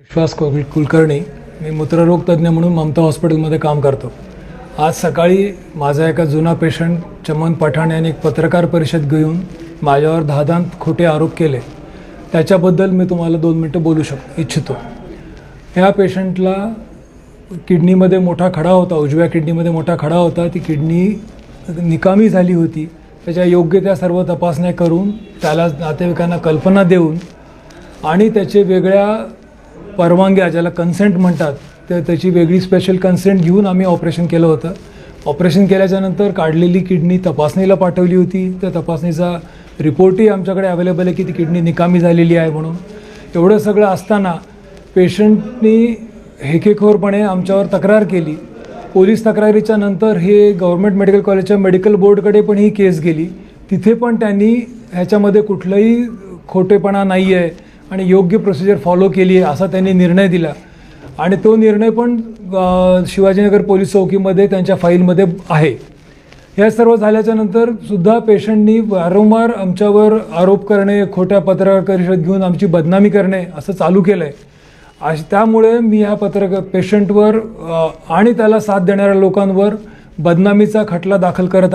विश्वास कुल कुलकर्णी मी मूत्ररोग तज्ज्ञ म्हणून ममता हॉस्पिटलमध्ये काम करतो. आज सकाळी माझा एका जुना पेशंट चमन पठाण यांनी एक पत्रकार परिषद घेऊन माझ्यावर धादांत खोटे आरोप केले. त्याच्याबद्दल मी तुम्हाला दोन मिनटं बोलू शक इच्छितो. ह्या पेशंटला किडनीमध्ये मोठा खडा होता उजव्या किडनीमध्ये मोठा खडा होता. ती किडनी निकामी झाली होती. त्याच्या योग्य त्या सर्व तपासण्या करून त्याला नातेवाईकांना कल्पना देऊन आणि त्याचे वेगळ्या परवानग्या ज्याला कन्सेंट म्हणतात तर त्याची वेगळी स्पेशल कन्सेंट घेऊन आम्ही ऑपरेशन केलं होतं. ऑपरेशन केल्याच्यानंतर काढलेली किडनी तपासणीला पाठवली होती. त्या तपासणीचा रिपोर्टही आमच्याकडे अवेलेबल आहे की ती किडनी निकामी झालेली आहे म्हणून. एवढं सगळं असताना पेशंटनी हेकेखोरपणे आमच्यावर तक्रार केली. पोलीस तक्रारीच्या नंतर हे गव्हर्मेंट मेडिकल कॉलेजच्या मेडिकल बोर्डकडे पण ही केस गेली. तिथे पण त्यांनी ह्याच्यामध्ये कुठलंही खोटेपणा नाही आहे आणि योग्य प्रोसिजर फॉलो केली आहे असा त्यांनी निर्णय दिला. आणि तो निर्णय पण शिवाजीनगर पोलीस चौकीमध्ये त्यांच्या फाईलमध्ये आहे. या सर्व झाल्याच्यानंतर सुद्धा पेशंटनी वारंवार आमच्यावर आरोप करणे खोट्या पत्रकार परिषद घेऊन आमची बदनामी करणे असं चालू केलं आहे अश त्यामुळे मी ह्या पत्रकार पेशंटवर आणि त्याला साथ देणाऱ्या लोकांवर बदनामीचा खटला दाखल करत आहे.